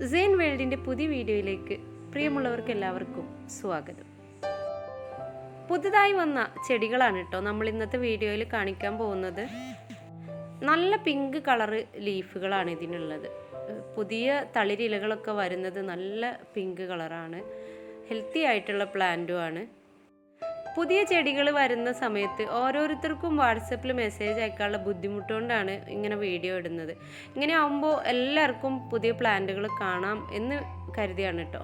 സെയിൻ വേൾഡിന്റെ പുതിയ വീഡിയോയിലേക്ക് പ്രിയമുള്ളവർക്ക് എല്ലാവർക്കും സ്വാഗതം. പുതുതായി വന്ന ചെടികളാണ് കേട്ടോ നമ്മൾ ഇന്നത്തെ വീഡിയോയിൽ കാണിക്കാൻ പോകുന്നത്. നല്ല പിങ്ക് കളറ് ലീഫുകളാണ് ഇതിനുള്ളത്. പുതിയ തളിരിലകളൊക്കെ വരുന്നത് നല്ല പിങ്ക് കളറാണ്. ഹെൽത്തി ആയിട്ടുള്ള പ്ലാന്റും ആണ്. പുതിയ ചെടികൾ വരുന്ന സമയത്ത് ഓരോരുത്തർക്കും വാട്സപ്പിൽ മെസ്സേജ് അയക്കാനുള്ള ബുദ്ധിമുട്ടുകൊണ്ടാണ് ഇങ്ങനെ വീഡിയോ ഇടുന്നത്. ഇങ്ങനെ ആകുമ്പോൾ എല്ലാവർക്കും പുതിയ പ്ലാന്റുകൾ കാണാം എന്ന് കരുതിയാണ് കേട്ടോ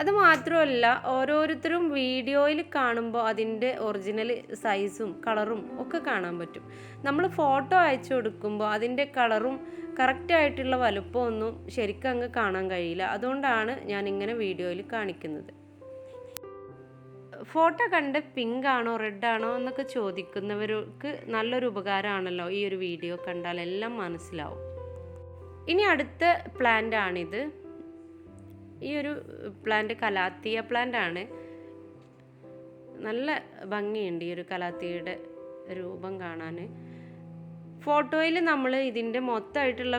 അത് മാത്രമല്ല ഓരോരുത്തരും വീഡിയോയിൽ കാണുമ്പോൾ അതിന്റെ ഒറിജിനൽ സൈസും കളറും ഒക്കെ കാണാൻ പറ്റും. നമ്മൾ ഫോട്ടോ അയച്ചു കൊടുക്കുമ്പോൾ അതിന്റെ കളറും കറക്റ്റായിട്ടുള്ള വലുപ്പമൊന്നും ശരിക്കും അങ്ങ് കാണാൻ കഴിയില്ല. അതുകൊണ്ടാണ് ഞാൻ ഇങ്ങനെ വീഡിയോയിൽ കാണിക്കുന്നത്. ഫോട്ടോ കണ്ട് പിങ്ക് ആണോ റെഡ് ആണോ എന്നൊക്കെ ചോദിക്കുന്നവർക്ക് നല്ലൊരു ഉപകാരമാണല്ലോ ഈ ഒരു വീഡിയോ കണ്ടാൽ എല്ലാം മനസ്സിലാവും. ഇനി അടുത്ത പ്ലാന്റ് ആണിത്. ഈ ഒരു പ്ലാന്റ് കലാത്തിയ പ്ലാന്റ് ആണ്. നല്ല ഭംഗിയുണ്ട് ഈ ഒരു കലാത്തിയുടെ രൂപം കാണാൻ. ഫോട്ടോയിൽ നമ്മൾ ഇതിന്റെ മൊത്തമായിട്ടുള്ള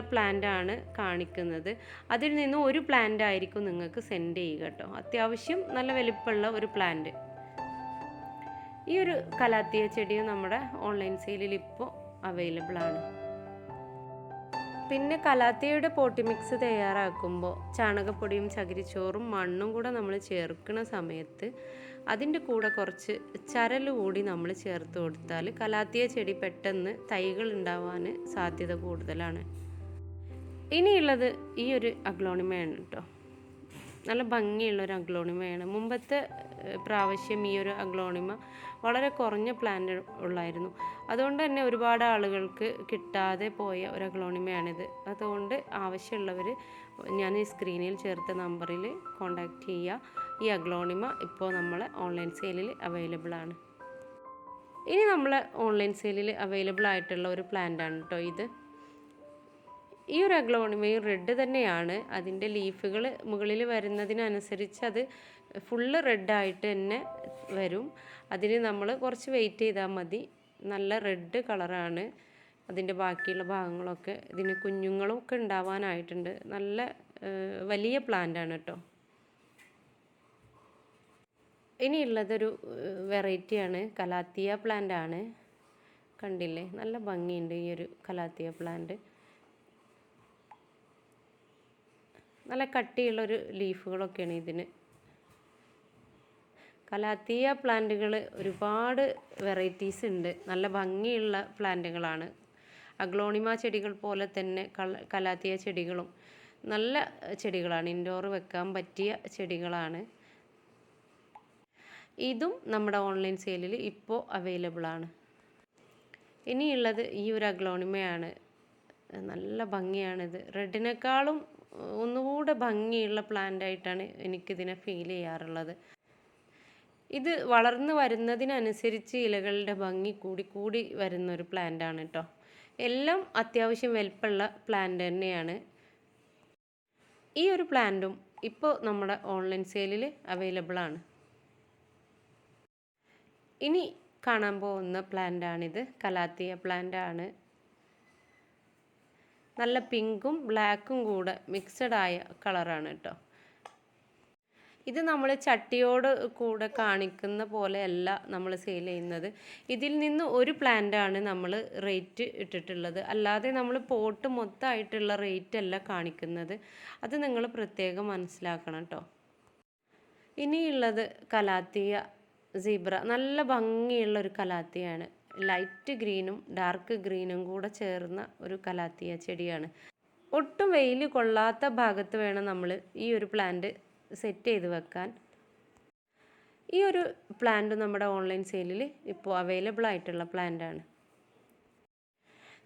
ആണ് കാണിക്കുന്നത്. അതിൽ നിന്ന് ഒരു പ്ലാന്റ് ആയിരിക്കും നിങ്ങൾക്ക് സെൻഡ് ചെയ്യുക കേട്ടോ. അത്യാവശ്യം നല്ല വലിപ്പമുള്ള ഒരു പ്ലാന്റ് ഈ ഒരു കലാത്തിയ ചെടിയും നമ്മുടെ ഓൺലൈൻ സെയിലിൽ ഇപ്പോൾ അവൈലബിൾ ആണ്. പിന്നെ കലാത്തിയയുടെ പോട്ടി മിക്സ് തയ്യാറാക്കുമ്പോൾ ചാണകപ്പൊടിയും ചകിരിച്ചോറും മണ്ണും കൂടെ നമ്മൾ ചേർക്കുന്ന സമയത്ത് അതിന്റെ കൂടെ കുറച്ച് ചരൽ കൂടി നമ്മൾ ചേർത്ത് കൊടുത്താൽ കലാത്തിയ ചെടി പെട്ടെന്ന് തൈകൾ ഉണ്ടാവാൻ സാധ്യത കൂടുതലാണ്. ഇനിയുള്ളത് ഈ ഒരു അഗ്ലോണിമയാണ് കേട്ടോ നല്ല ഭംഗിയുള്ള ഒരു അഗ്ലോണിമയാണ്. മുമ്പത്തെ പ്രാവശ്യം ഈ ഒരു അഗ്ലോണിമ വളരെ കുറഞ്ഞ പ്ലാന്റ് ഉള്ളായിരുന്നു. അതുകൊണ്ട് തന്നെ ഒരുപാട് ആളുകൾക്ക് കിട്ടാതെ പോയ ഒരു അഗ്ലോണിമയാണിത്. അതുകൊണ്ട് ആവശ്യമുള്ളവർ ഞാൻ ഈ സ്ക്രീനിൽ ചേർത്ത നമ്പറിൽ കോൺടാക്റ്റ് ചെയ്യുക ഈ അഗ്ലോണിമ ഇപ്പോൾ നമ്മൾ ഓൺലൈൻ സെയിലിൽ അവൈലബിൾ ആണ്. ഇനി നമ്മൾ ഓൺലൈൻ സെയിലിൽ അവൈലബിൾ ആയിട്ടുള്ള ഒരു പ്ലാന്റ് ആണ് കേട്ടോ ഇത്. ഈ ഒരു അഗ്ലോണിമയും റെഡ് തന്നെയാണ്. അതിന്റെ ലീഫുകൾ മുകളിൽ വരുന്നതിനനുസരിച്ച് അത് ഫുള്ള് റെഡായിട്ട് തന്നെ വരും. അതിന് നമ്മൾ കുറച്ച് വെയിറ്റ് ചെയ്താൽ മതി. നല്ല റെഡ് കളറാണ് അതിന്റെ ബാക്കിയുള്ള ഭാഗങ്ങളൊക്കെ. ഇതിന് കുഞ്ഞുങ്ങളും ഒക്കെ ഉണ്ടാവാനായിട്ടുണ്ട്. നല്ല വലിയ പ്ലാന്റാണ് കേട്ടോ. ഇനിയുള്ളതൊരു വെറൈറ്റിയാണ് കലാത്തിയ പ്ലാന്റ് ആണ് കണ്ടില്ലേ? നല്ല ഭംഗിയുണ്ട് ഈ ഒരു കലാത്തിയ പ്ലാന്റ്. നല്ല കട്ടിയുള്ളൊരു ലീഫുകളൊക്കെയാണ് ഇതിന്. കലാത്തിയ പ്ലാന്റുകൾ ഒരുപാട് വെറൈറ്റീസ് ഉണ്ട്. നല്ല ഭംഗിയുള്ള പ്ലാന്റുകളാണ്. അഗ്ലോണിമ ചെടികൾ പോലെ തന്നെ കലാത്തിയ ചെടികളും നല്ല ചെടികളാണ്. ഇൻഡോർ വെക്കാൻ പറ്റിയ ചെടികളാണ്. ഇതും നമ്മുടെ ഓൺലൈൻ സെയിലിൽ ഇപ്പോൾ അവൈലബിൾ ആണ്. ഇനിയുള്ളത് ഈ ഒരു അഗ്ലോണിമയാണ്. നല്ല ഭംഗിയാണിത്. റെഡിനേക്കാളും ഒന്നുകൂടെ ഭംഗിയുള്ള പ്ലാന്റ് ആയിട്ടാണ് എനിക്കിതിനെ ഫീൽ ചെയ്യാറുള്ളത്. ഇത് വളർന്നു വരുന്നതിനനുസരിച്ച് ഇലകളുടെ ഭംഗി കൂടി കൂടി വരുന്ന ഒരു പ്ലാന്റ് ആണ് കേട്ടോ എല്ലാം അത്യാവശ്യം വലിപ്പമുള്ള പ്ലാന്റ് തന്നെയാണ്. ഈ ഒരു പ്ലാന്റും ഇപ്പോൾ നമ്മുടെ ഓൺലൈൻ സെയിലിൽ അവൈലബിൾ ആണ്. ഇനി കാണാൻ പോകുന്ന പ്ലാന്റാണിത് കലാത്തിയ പ്ലാന്റ് ആണ്. നല്ല പിങ്കും ബ്ലാക്കും കൂടെ മിക്സഡ് ആയ കളറാണ് കേട്ടോ ഇത് നമ്മൾ ചട്ടിയോട് കൂടെ കാണിക്കുന്ന പോലെയല്ല നമ്മൾ സെയിൽ ചെയ്യുന്നത്. ഇതിൽ നിന്ന് ഒരു പ്ലാന്റാണ് നമ്മൾ റേറ്റ് ഇട്ടിട്ടുള്ളത്. അല്ലാതെ നമ്മൾ പോട്ട് മൊത്തമായിട്ടുള്ള റേറ്റ് അല്ല കാണിക്കുന്നത്. അത് നിങ്ങൾ പ്രത്യേകം മനസ്സിലാക്കണം കേട്ടോ ഇനിയുള്ളത് കലാത്തിയ സീബ്ര നല്ല ഭംഗിയുള്ള ഒരു കലാത്തിയാണ്. ലൈറ്റ് ഗ്രീനും ഡാർക്ക് ഗ്രീനും കൂടെ ചേർന്ന ഒരു കലാത്തിയ ചെടിയാണ്. ഒട്ടും വെയിൽ കൊള്ളാത്ത ഭാഗത്ത് വേണം നമ്മൾ ഈ ഒരു പ്ലാന്റ് സെറ്റ് ചെയ്ത് വെക്കാൻ. ഈ ഒരു പ്ലാന്റ് നമ്മുടെ ഓൺലൈൻ സെയിലിൽ ഇപ്പോൾ അവൈലബിൾ ആയിട്ടുള്ള പ്ലാന്റാണ്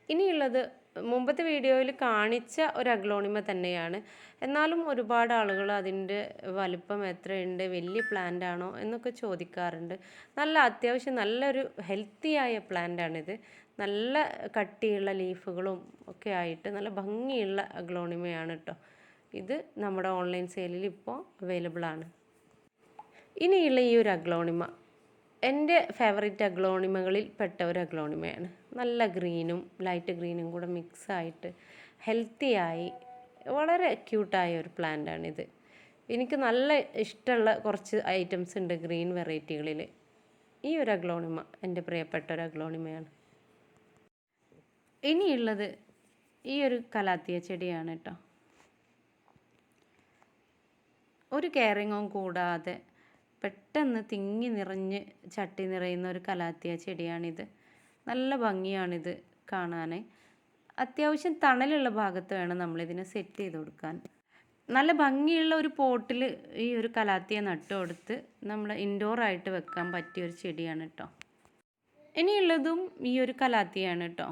ഇനിയുള്ളത് മുമ്പത്തെ വീഡിയോയിൽ കാണിച്ച ഒരു അഗ്ലോണിമ തന്നെയാണ്. എന്നാലും ഒരുപാട് ആളുകൾ അതിന്റെ വലിപ്പം എത്രയുണ്ട് വലിയ പ്ലാന്റ് ആണോ എന്നൊക്കെ ചോദിക്കാറുണ്ട്. നല്ല അത്യാവശ്യം നല്ലൊരു ഹെൽത്തിയായ പ്ലാന്റാണിത് നല്ല കട്ടിയുള്ള ലീഫുകളും ഒക്കെ ആയിട്ട് നല്ല ഭംഗിയുള്ള അഗ്ലോണിമയാണ് കേട്ടോ ഇത് നമ്മുടെ ഓൺലൈൻ സെയിലിൽ ഇപ്പോൾ അവൈലബിൾ ആണ്. ഇനിയുള്ള ഈ ഒരു അഗ്ലോണിമ എന്റെ ഫേവറേറ്റ് അഗ്ലോണിമകളിൽ പെട്ട ഒരു അഗ്ലോണിമയാണ്. നല്ല ഗ്രീനും ലൈറ്റ് ഗ്രീനും കൂടെ മിക്സ് ആയിട്ട് ഹെൽത്തിയായി വളരെ ക്യൂട്ടായ ഒരു പ്ലാന്റാണിത് എനിക്ക് നല്ല ഇഷ്ടമുള്ള കുറച്ച് ഐറ്റംസ് ഉണ്ട് ഗ്രീൻ വെറൈറ്റികളിൽ ഈ ഒരു അഗ്ലോണിമ എന്റെ പ്രിയപ്പെട്ട ഒരു അഗ്ലോണിമയാണ്. ഇനിയുള്ളത് ഈ ഒരു കലാത്തിയ ചെടിയാണ് കേട്ടോ ഒരു കെയറിങ്ങും കൂടാതെ പെട്ടെന്ന് തിങ്ങി നിറഞ്ഞ് ചട്ടി നിറയുന്ന ഒരു കലാത്തിയ ചെടിയാണിത്. നല്ല ഭംഗിയാണിത് കാണാൻ അത്യാവശ്യം തണലുള്ള ഭാഗത്ത് വേണം നമ്മളിതിനെ സെറ്റ് ചെയ്ത് കൊടുക്കാൻ. നല്ല ഭംഗിയുള്ള ഒരു പോട്ടിൽ ഈ ഒരു കലാത്തിയ നട്ടു കൊടുത്ത് നമ്മൾ ഇൻഡോറായിട്ട് വെക്കാൻ പറ്റിയ ഒരു ചെടിയാണ് കേട്ടോ ഇനിയുള്ളതും ഈ ഒരു കലാത്തിയാണ് കേട്ടോ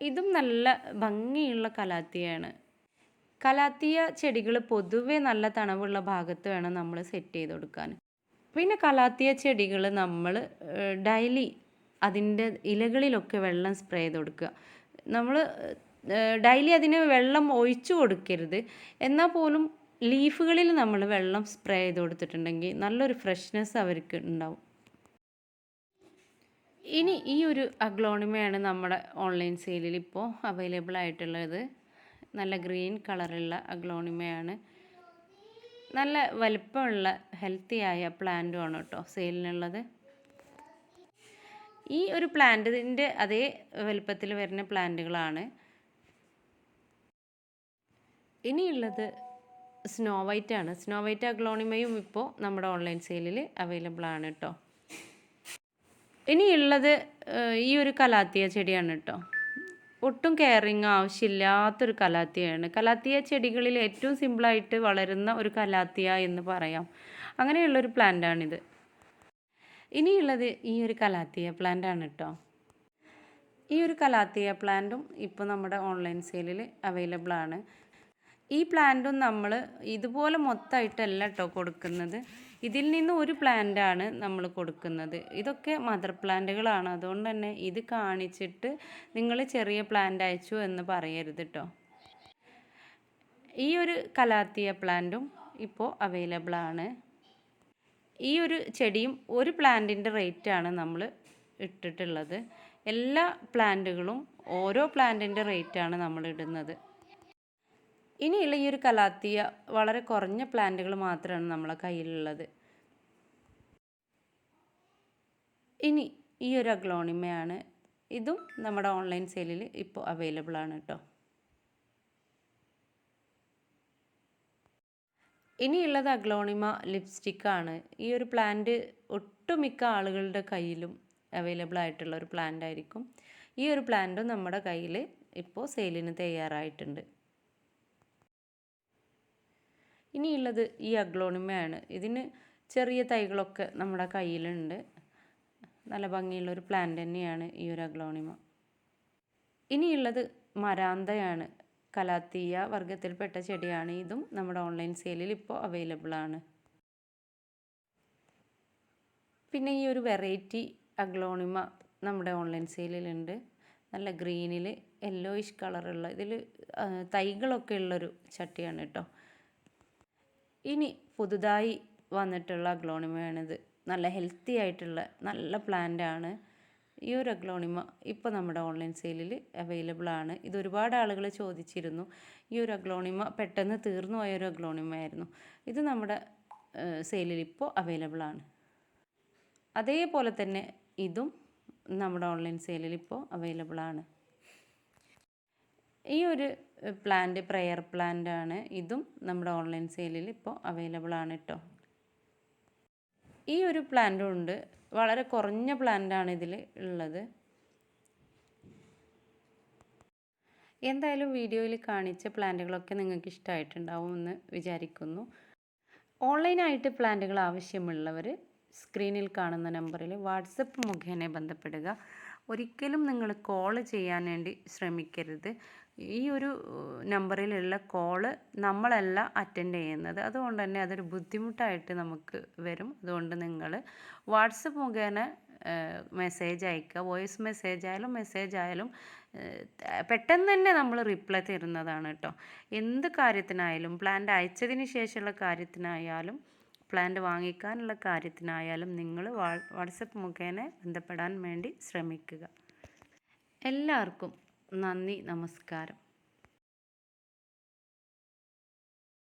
ഇതും നല്ല ഭംഗിയുള്ള കലാത്തിയാണ്. കലാത്തിയ ചെടികൾ പൊതുവേ നല്ല തണവുള്ള ഭാഗത്ത് വേണം നമ്മൾ സെറ്റ് ചെയ്ത് കൊടുക്കാൻ. പിന്നെ കലാത്തിയ ചെടികൾ നമ്മൾ ഡെയിലി അതിന്റെ ഇലകളിലൊക്കെ വെള്ളം സ്പ്രേ ചെയ്ത് കൊടുക്കുക. നമ്മൾ ഡെയിലി അതിന് വെള്ളം ഒഴിച്ചു കൊടുക്കരുത്. എന്നാൽ പോലും ലീഫുകളിൽ നമ്മൾ വെള്ളം സ്പ്രേ ചെയ്ത് കൊടുത്തിട്ടുണ്ടെങ്കിൽ നല്ലൊരു ഫ്രഷ്നെസ് അവർക്ക് ഉണ്ടാവും. ഇനി ഈ ഒരു അഗ്ലോണിമയാണ് നമ്മുടെ ഓൺലൈൻ സെയിലിൽ ഇപ്പോൾ അവൈലബിൾ ആയിട്ടുള്ളത്. നല്ല ഗ്രീൻ കളറുള്ള അഗ്ലോണിമയാണ്. നല്ല വലിപ്പമുള്ള ഹെൽത്തിയായ പ്ലാന്റുമാണ് കേട്ടോ സെയിലിനുള്ളത്. ഈ ഒരു പ്ലാന്റിന്റെ അതേ വലിപ്പത്തിൽ വരുന്ന പ്ലാന്റുകളാണ്. ഇനിയുള്ളത് സ്നോ വൈറ്റ് ആണ് സ്നോ വൈറ്റ് അഗ്ലോണിമയും ഇപ്പോൾ നമ്മുടെ ഓൺലൈൻ സെയിലിൽ അവൈലബിൾ ആണ് കേട്ടോ. ഇനിയുള്ളത് ഈ ഒരു കലാത്തിയ ചെടിയാണ് കേട്ടോ. ഒട്ടും കെയറിങ് ആവശ്യമില്ലാത്തൊരു കലാത്തിയാണ്. കലാത്തിയ ചെടികളിൽ ഏറ്റവും സിമ്പിളായിട്ട് വളരുന്ന ഒരു കലാത്തിയ എന്ന് പറയാം. അങ്ങനെയുള്ളൊരു പ്ലാന്റാണിത് ഇനിയുള്ളത് ഈ ഒരു കലാത്തിയ പ്ലാന്റ് ആണ് കേട്ടോ ഈ ഒരു കലാത്തിയ പ്ലാന്റും ഇപ്പോൾ നമ്മുടെ ഓൺലൈൻ സെയിലിൽ അവൈലബിൾ ആണ്. ഈ പ്ലാന്റും നമ്മൾ ഇതുപോലെ മൊത്തമായിട്ടല്ല കേട്ടോ കൊടുക്കുന്നത്. ഇതിൽ നിന്ന് ഒരു പ്ലാന്റാണ് നമ്മൾ കൊടുക്കുന്നത്. ഇതൊക്കെ മദർ പ്ലാന്റുകളാണ് അതുകൊണ്ട് തന്നെ ഇത് കാണിച്ചിട്ട് നിങ്ങൾ ചെറിയ പ്ലാന്റ് അയച്ചു എന്ന് പറയരുത് കേട്ടോ ഈ ഒരു കലാത്തിയ പ്ലാന്റും ഇപ്പോൾ അവൈലബിൾ ആണ്. ഈ ഒരു ചെടിയും ഒരു പ്ലാന്റിന്റെ റേറ്റാണ് നമ്മൾ ഇട്ടിട്ടുള്ളത്. എല്ലാ പ്ലാന്റുകളും ഓരോ പ്ലാന്റിന്റെ റേറ്റാണ് നമ്മൾ ഇടുന്നത്. ഇനിയുള്ള ഈ ഒരു കലാത്തിയ വളരെ കുറഞ്ഞ പ്ലാന്റുകൾ മാത്രമാണ് നമ്മളെ കയ്യിലുള്ളത്. ഇനി ഈ ഒരു അഗ്ലോണിമയാണ്. ഇതും നമ്മുടെ ഓൺലൈൻ സെയിലിൽ ഇപ്പോൾ അവൈലബിൾ ആണ് കേട്ടോ. ഇനിയുള്ളത് അഗ്ലോണിമ ലിപ്സ്റ്റിക്കാണ് ഈ ഒരു പ്ലാന്റ് ഒട്ടുമിക്ക ആളുകളുടെ കയ്യിലും അവൈലബിൾ ആയിട്ടുള്ള ഒരു പ്ലാന്റ് ആയിരിക്കും. ഈ ഒരു പ്ലാന്റും നമ്മുടെ കയ്യിൽ ഇപ്പോൾ സെയിലിന് തയ്യാറായിട്ടുണ്ട്. ഇനിയുള്ളത് ഈ അഗ്ലോണിമയാണ്. ഇതിന് ചെറിയ തൈകളൊക്കെ നമ്മുടെ കയ്യിലുണ്ട്. നല്ല ഭംഗിയുള്ള ഒരു പ്ലാന്റ് തന്നെയാണ് ഈ ഒരു അഗ്ലോണിമ. ഇനിയുള്ളത് മരാന്തയാണ്. കലാത്തീയ വർഗത്തിൽപ്പെട്ട ചെടിയാണ് ഇതും. നമ്മുടെ ഓൺലൈൻ സെയിലിൽ ഇപ്പോൾ അവൈലബിൾ ആണ്. പിന്നെ ഈ ഒരു വെറൈറ്റി അഗ്ലോണിമ നമ്മുടെ ഓൺലൈൻ സെയിലിലുണ്ട് നല്ല ഗ്രീനിൽ യെല്ലോയിഷ് കളറുള്ള ഇതിൽ തൈകളൊക്കെ ഉള്ളൊരു ചട്ടിയാണ് കേട്ടോ ഇനി പുതുതായി വന്നിട്ടുള്ള അഗ്ലോണിമയാണിത് നല്ല ഹെൽത്തി ആയിട്ടുള്ള നല്ല പ്ലാന്റ് ആണ്. ഈ ഒരു അഗ്ലോണിമ ഇപ്പോൾ നമ്മുടെ ഓൺലൈൻ സെയിലിൽ അവൈലബിൾ ആണ്. ഇത് ഒരുപാട് ആളുകൾ ചോദിച്ചിരുന്നു ഈ ഒരു അഗ്ലോണിമ പെട്ടെന്ന് തീർന്നു പോയ ഒരു അഗ്ലോണിമ ആയിരുന്നു. ഇത് നമ്മുടെ സെയിലിൽ ഇപ്പോൾ അവൈലബിൾ ആണ്. അതേപോലെ തന്നെ ഇതും നമ്മുടെ ഓൺലൈൻ സെയിലിൽ ഇപ്പോൾ അവൈലബിൾ ആണ്. ഈ ഒരു പ്ലാന്റ് പ്രെയർ പ്ലാന്റ് ആണ് ഇതും നമ്മുടെ ഓൺലൈൻ സെയിലിൽ ഇപ്പോൾ അവൈലബിൾ ആണ് കേട്ടോ ഈ ഒരു പ്ലാന്റും ഉണ്ട്. വളരെ കുറഞ്ഞ പ്ലാന്റാണ് ഇതിൽ ഉള്ളത്. എന്തായാലും വീഡിയോയിൽ കാണിച്ച പ്ലാന്റുകളൊക്കെ നിങ്ങൾക്ക് ഇഷ്ടമായിട്ടുണ്ടാവും എന്ന് വിചാരിക്കുന്നു. ഓൺലൈനായിട്ട് പ്ലാന്റുകൾ ആവശ്യമുള്ളവർ സ്ക്രീനിൽ കാണുന്ന നമ്പറിൽ വാട്സപ്പ് മുഖേന ബന്ധപ്പെടുക. ഒരിക്കലും നിങ്ങൾ കോൾ ചെയ്യാൻ വേണ്ടി ശ്രമിക്കരുത്. ഈ ഒരു നമ്പറിലുള്ള കോൾ നമ്മളല്ല അറ്റൻഡ് ചെയ്യുന്നത്. അതുകൊണ്ട് തന്നെ അതൊരു ബുദ്ധിമുട്ടായിട്ട് നമുക്ക് വരും. അതുകൊണ്ട് നിങ്ങൾ വാട്സപ്പ് മുഖേന മെസ്സേജ് അയക്കുക. വോയിസ് മെസ്സേജ് ആയാലും മെസ്സേജ് ആയാലും പെട്ടെന്ന് തന്നെ നമ്മൾ റിപ്ലൈ തരുന്നതാണ് കേട്ടോ എന്ത് കാര്യത്തിനായാലും പ്ലാന്റ് അയച്ചതിന് ശേഷമുള്ള കാര്യത്തിനായാലും പ്ലാന്റ് വാങ്ങിക്കാനുള്ള കാര്യത്തിനായാലും നിങ്ങൾ വാട്സപ്പ് മുഖേന ബന്ധപ്പെടാൻ വേണ്ടി ശ്രമിക്കുക. എല്ലാവർക്കും നന്ദി നമസ്കാരം.